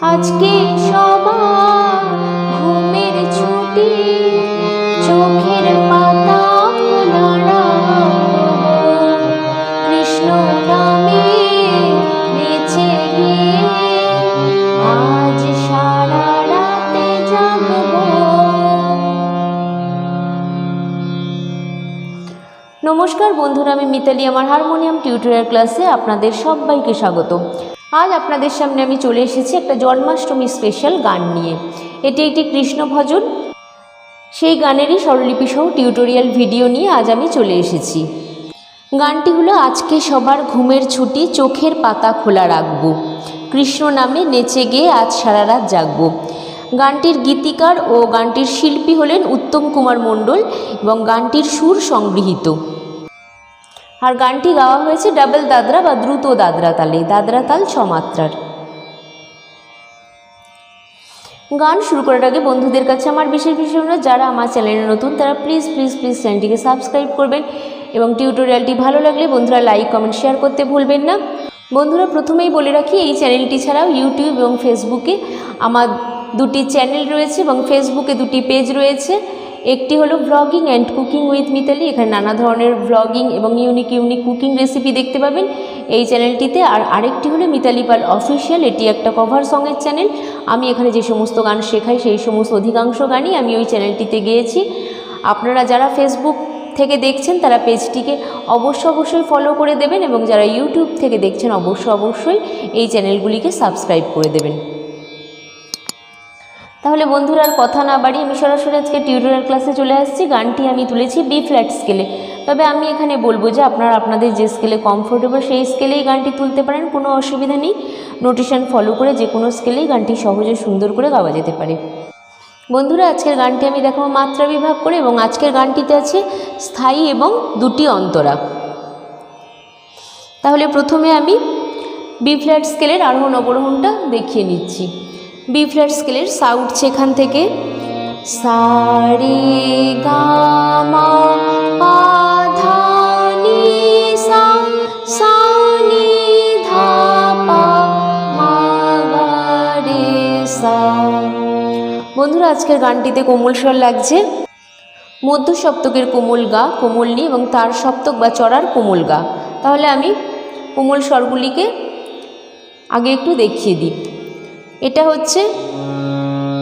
আজকে সবার ঘুমের ছুটি, চোখের পাতা কৃষ্ণ নামে বেঁচে গিয়ে আজ সারা রাতে জাগবো। নমস্কার বন্ধুরা, আমি মিতালি, আমার হারমোনিয়াম টিউটোরিয়াল ক্লাসে আপনাদের সবাইকে স্বাগত। আজ আপনাদের সামনে আমি চলে এসেছি একটা জন্মাষ্টমী স্পেশাল গান নিয়ে। এটি একটি কৃষ্ণ ভজন। সেই গানেরই স্বরলিপি সহ টিউটোরিয়াল ভিডিও নিয়ে আজ আমি চলে এসেছি। গানটি হলো, আজকে সবার ঘুমের ছুটি, চোখের পাতা খোলা রাখব। কৃষ্ণ নামে নেচে গিয়ে আজ সারা রাত জাগবো। গানটির গীতিকার ও গানটির শিল্পী হলেন উত্তম কুমার মণ্ডল এবং গানটির সুর সংগৃহীত। আর গানটি গাওয়া হয়েছে ডাবল দাদরা বা দ্রুত দাদরা তালে, দাদরা তাল ছমাত্রার। গান শুরু করার আগে বন্ধুদের কাছে আমার বিশেষ বিশেষ অনুরোধ, যারা আমার চ্যানেলে নতুন, তারা প্লিজ প্লিজ প্লিজ চ্যানেলটিকে সাবস্ক্রাইব করবেন এবং টিউটোরিয়ালটি ভালো লাগলে বন্ধুরা লাইক কমেন্ট শেয়ার করতে ভুলবেন না। বন্ধুরা প্রথমেই বলে রাখি, এই চ্যানেলটি ছাড়াও ইউটিউব এবং ফেসবুকে আমার দুটি চ্যানেল রয়েছে এবং ফেসবুকে দুটি পেজ রয়েছে। একটি হলো blogging and cooking with Mitali এখানে নানা ধরনের ব্লগিং এবং ইউনিক ইউনিক কুকিং রেসিপি দেখতে পাবেন। এই চ্যানেলটিতে আর আরেকটি হলো মিতালি পাল অফিসিয়াল এটি একটা কভার সঙের চ্যানেল আমি এখানে যে সমস্ত গান শেখাই, সেই সমস্ত অধিকাংশ গানই আমি ওই চ্যানেলটিতে গিয়েছি। আপনারা যারা ফেসবুক থেকে দেখছেন, তারা পেজটিকে অবশ্য অবশ্যই ফলো করে দেবেন এবং যারা ইউটিউব থেকে দেখছেন, অবশ্য অবশ্যই এই চ্যানেলগুলিকে সাবস্ক্রাইব করে দেবেন। তাহলে বন্ধুরা আর কথা না বাড়ি আমি সরাসরি আজকে টিউটোরিয়াল ক্লাসে চলে আসছি। গানটি আমি তুলেছি বি ফ্ল্যাট স্কেলে তবে আমি এখানে বলব যে আপনারা আপনাদের যে স্কেলে কমফোর্টেবল সেই স্কেলেই গানটি তুলতে পারেন, কোনো অসুবিধা নেই। নোটেশন ফলো করে যে কোনো স্কেলেই গানটি সহজে সুন্দর করে গাওয়া যেতে পারে। বন্ধুরা, আজকের গানটি আমি দেখাবো মাত্রা বিভাগ করে এবং আজকের গানটিতে আছে স্থায়ী এবং দুটি অন্তরা। তাহলে প্রথমে আমি বি ফ্ল্যাট স্কেলের আরোহণ অবরোহণটা দেখিয়ে নিচ্ছি। বি ফ্ল্যাট স্কেলের সা উঠছে এখান থেকে? সারে গামা বন্ধুরা, আজকের গানটিতে কোমল স্বর লাগছে। মধ্য সপ্তকের কোমল গা, কোমল নি এবং তার সপ্তক বা চড়ার কোমল গা। তাহলে আমি কোমল স্বরগুলিকে আগে একটু দেখিয়ে দিই। এটা হচ্ছে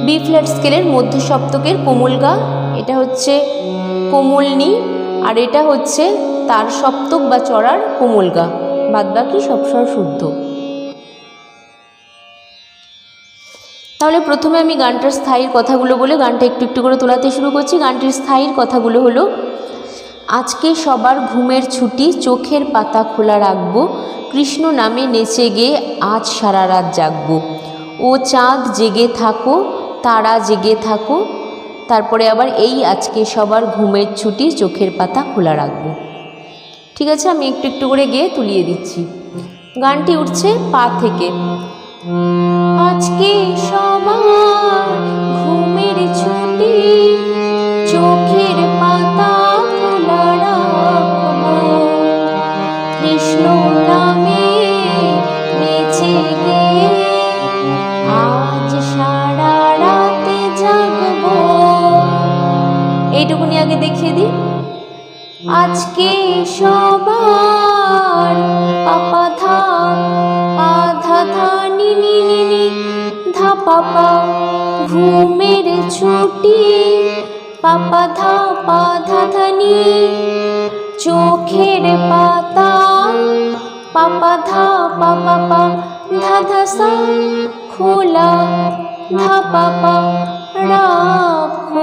বি ফ্ল্যাট স্কেলের মধ্য সপ্তকের কোমল গা, এটা হচ্ছে কোমল নি, আর এটা হচ্ছে তার সপ্তক বা চড়ার কোমল গা। বাদ বাকি সব শুদ্ধ। তাহলে প্রথমে আমি গানটার স্থায়ীর কথাগুলো বলে গানটা একটু একটু করে তোলাতে শুরু করছি। গানটির স্থায়ীর কথাগুলো হলো, আজকে সবার ঘুমের ছুটি, চোখের পাতা খোলা রাখব, কৃষ্ণ নামে নেচে গিয়ে আজ সারা রাত জাগবো। ও চাঁদ জেগে থাকো, তারা জেগে থাকো। তারপরে আবার এই আজকে সবার ঘুমের ছুটি, চোখের পাতা খোলা রাখব। ঠিক আছে, আমি একটু একটু করে গিয়ে তুলিয়ে দিচ্ছি। গানটি উঠছে পা থেকে। আজকে সবার ঘুমের ছুটি আজকে সবার পাপা ধা আধা ধা নি নি, ধা পাপা ঘুমের ছুটি। পাপা ধা, পা ধা ধা চোখের পাতা। পাপা ধা, পা ধা ধা সা, খোলা ধা পাপা রাখব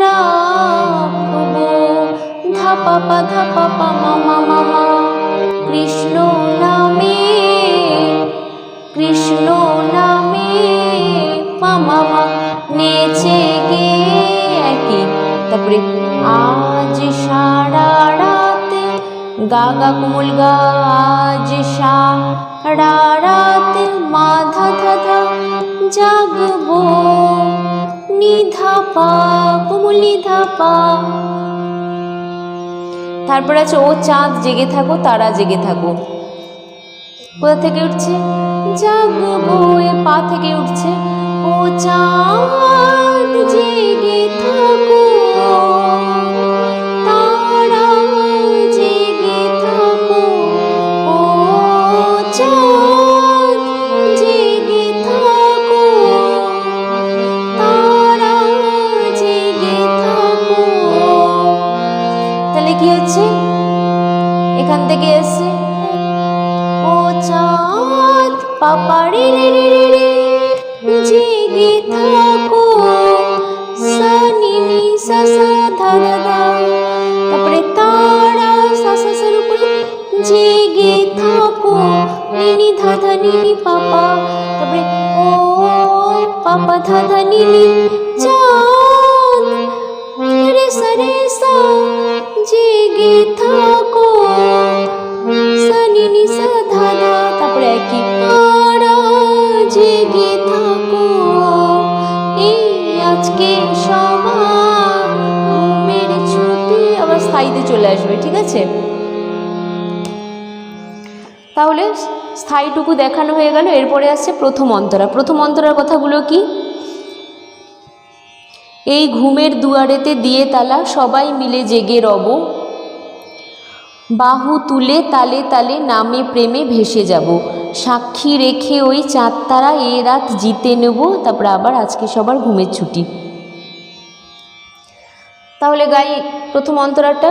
রাখব ধা ধা নামে মামা মা নেচে গে একই। তারপরে আজ সারা রাত গা গা কোমল গা আজ সারা রাত ধা ধা জাগবো। নিধা পা, কোমলি ধা পা তারপর আছে, ও চাঁদ, জেগে থাকো, তারা জেগে থাকো কোথা থেকে উঠছে? পা থেকে উঠছে। ও চাঁদ, জেগে থাকো পাপারে রে রে রে রে, জেগে থাকো। সানি নি সা সা ধা ধা ধা। তারপরে তারা সা সা সার উপরে জেগে থাকো। নি নি ধা ধা নি নি পাপা। তারপরে ও পাপা ধা ধা নি নি আছে তাহলে স্থায়ীটুকু দেখানো হয়ে গেল, এরপরে আসছে প্রথম অন্তরা। প্রথম অন্তরার কথাগুলো কি? এই ঘুমের দুয়ারেতে দিয়ে তালা, সবাই মিলে জেগে রব। বাহু তুলে তালে তালে নামে প্রেমে ভেসে যাব। সাক্ষী রেখে ওই চাঁদ তারা এ রাত জিতে নেব, তারপরে আবার আজকে সবার ঘুমের ছুটি। তাহলে গাই, প্রথম অন্তরাটা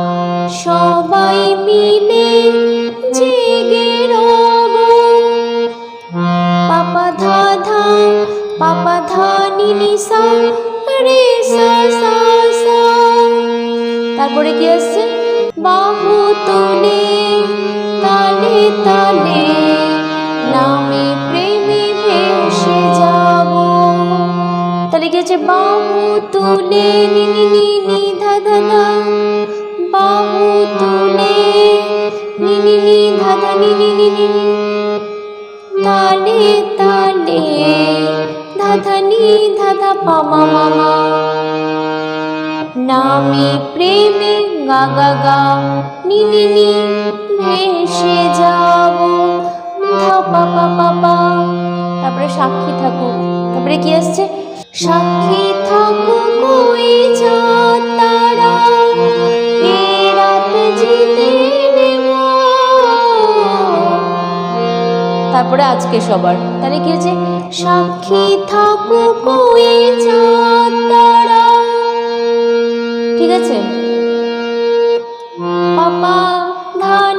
নি সা রে সা সা সা তারপরে কি আসছে? বাহু তুলে, তালে তালে নামে প্রেমে ভেসে যাব। তাহলে কি হচ্ছে? বাহু তুলে, নি নি নি নি, ধা ধা ধা। বাহু তুলে, নি নি নি, ধা ধা নি নি নি নি। তালে তালে ধাধা নি ধাধা পামা মামা নামে প্রেমে গা গা গা। নি নি নি ভেসে যাব। ধা তারপরে সাক্ষী থাকুক। তারপরে কি আসছে? সাক্ষী থাকুক ওই চাঁদ তারা। এ রাত জিতে তারপরে আজকে সবার। তাহলে কি হচ্ছে সাক্ষী থাকুক ঠিক আছে?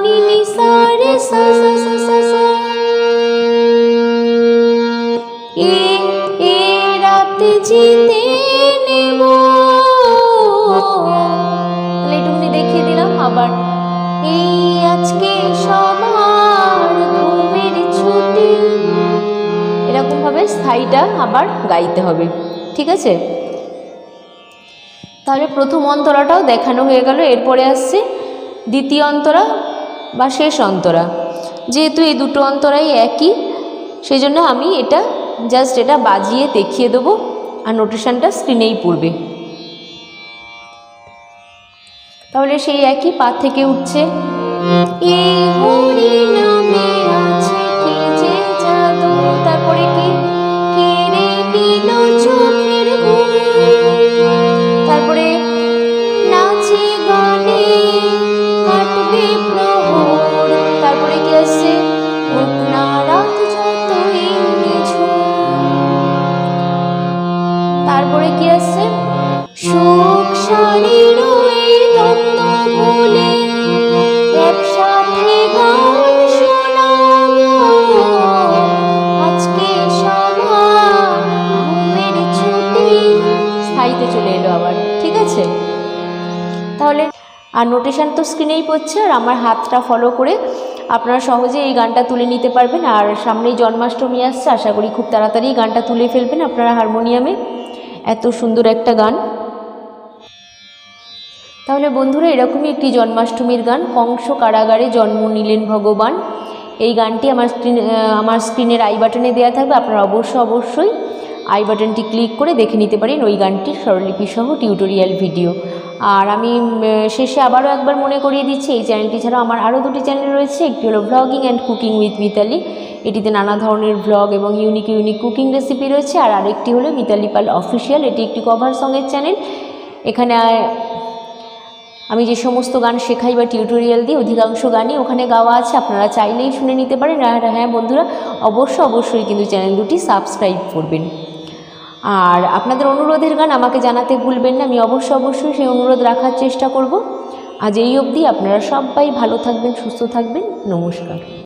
নি সা এ রাত জিতে দেখিয়ে দিলাম আবার। এই আজকে সবার এরকমভাবে স্থায়ীটা আবার গাইতে হবে, ঠিক আছে? তাহলে প্রথম অন্তরাটাও দেখানো হয়ে গেল, এরপরে আসছে দ্বিতীয় অন্তরা বা শেষ অন্তরা। যেহেতু এই দুটো অন্তরাই একই সেই জন্য আমি এটা জাস্ট এটা বাজিয়ে দেখিয়ে দেবো, আর নোটেশনটা স্ক্রিনেই পড়বে। তাহলে সেই একই পা থেকে উঠছে। এই হরি নামে আর নোটেশান তো স্ক্রিনেই পড়ছে, আর আমার হাতটা ফলো করে আপনারা সহজে এই গানটা তুলে নিতে পারবেন। আর সামনেই জন্মাষ্টমী আসছে, আশা করি খুব তাড়াতাড়ি গানটা তুলে ফেলবেন আপনারা হারমোনিয়ামে। এত সুন্দর একটা গান। তাহলে বন্ধুরা, এরকমই একটি জন্মাষ্টমীর গান, কংস কারাগারে জন্ম নিলেন ভগবান। এই গানটি আমার স্ক্রিন আমার স্ক্রিনের আই বাটনে দেওয়া থাকবে, আপনারা অবশ্য অবশ্যই আই বাটনটি ক্লিক করে দেখে নিতে পারেন ওই গানটির স্বরলিপি সহ টিউটোরিয়াল ভিডিও। আর আমি শেষে আবারও একবার মনে করিয়ে দিচ্ছি, এই চ্যানেলটি ছাড়াও আমার আরও দুটি চ্যানেল রয়েছে। একটি হলো blogging and cooking with Mitali এটিতে নানা ধরনের ব্লগ এবং ইউনিক ইউনিক কুকিং রেসিপি রয়েছে। আর আরেকটি হলো মিতালি পাল অফিসিয়াল এটি একটি কভার সঙের চ্যানেল এখানে, আমি যে সমস্ত গান শেখাই বা টিউটোরিয়াল দিই, অধিকাংশ গানই ওখানে গাওয়া আছে। আপনারা চাইলেই শুনে নিতে পারেন। আর হ্যাঁ বন্ধুরা, অবশ্য অবশ্যই কিন্তু চ্যানেল দুটি সাবস্ক্রাইব করবেন। আর আপনাদের অনুরোধের গান আমাকে জানাতে ভুলবেন না, আমি অবশ্যই অবশ্যই সেই অনুরোধ রাখার চেষ্টা করব। আজ এই অবধি আপনারা সবাই ভালো থাকবেন, সুস্থ থাকবেন, নমস্কার।